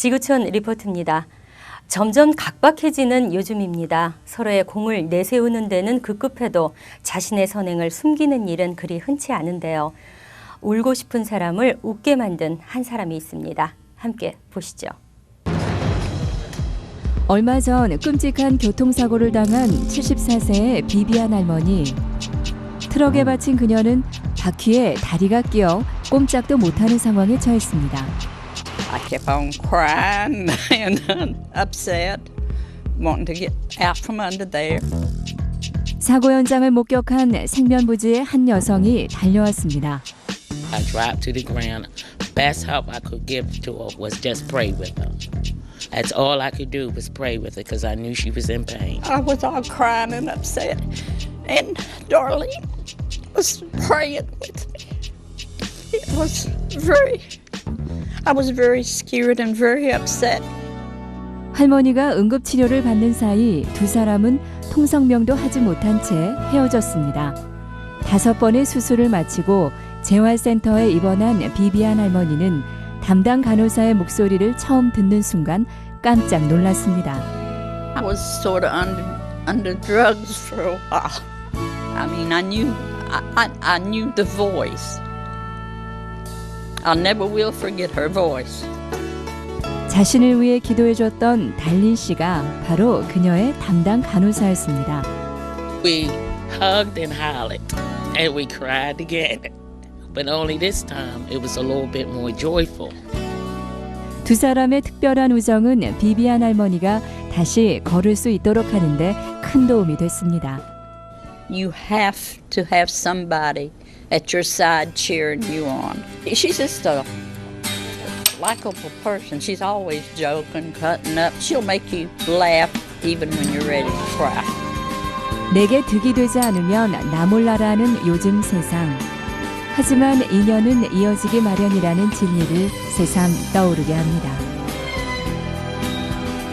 지구촌 리포트입니다. 점점 각박해지는 요즘입니다. 서로의 공을 내세우는 데는 급급해도 자신의 선행을 숨기는 일은 그리 흔치 않은데요. 울고 싶은 사람을 웃게 만든 한 사람이 있습니다. 함께 보시죠. 얼마 전 끔찍한 교통사고를 당한 74세의 비비안 할머니. 트럭에 받친 그녀는 바퀴에 다리가 끼어 꼼짝도 못하는 상황에 처했습니다. I kept on crying and upset, wanting to get out from under there. 사고 현장을 목격한 생면부지의 한 여성이 달려왔습니다. I dropped to the ground. Best help I could give to her was just pray with her. That's all I could do was pray with her because I knew she was in pain. I was all crying and upset, and Darlene was praying with me. It was very, I was very scared and very upset. 할머니가 응급 치료를 받는 사이 두 사람은 통성명도 하지 못한 채 헤어졌습니다. 다섯 번의 수술을 마치고 재활센터에 입원한 비비안 할머니는 담당 간호사의 목소리를 처음 듣는 순간 깜짝 놀랐습니다. I was sort of under under drugs for a while. I mean, I knew, I, I, I knew the voice. I never will forget her voice. 자신을 위해 기도해 줬던 달린 씨가 바로 그녀의 담당 간호사였습니다. We hugged and hollered, and we cried again. But only this time it was a little bit more joyful. 두 사람의 특별한 우정은 비비안 할머니가 다시 걸을 수 있도록 하는데 큰 도움이 됐습니다. You have to have somebody at your side cheering you on. She's just a likable person. She's always joking, cutting up. She'll make you laugh even when you're ready to cry. 내게 득이 되지 않으면 나 몰라라는 요즘 세상. 하지만 인연은 이어지기 마련이라는 진리를 새삼 떠오르게 합니다.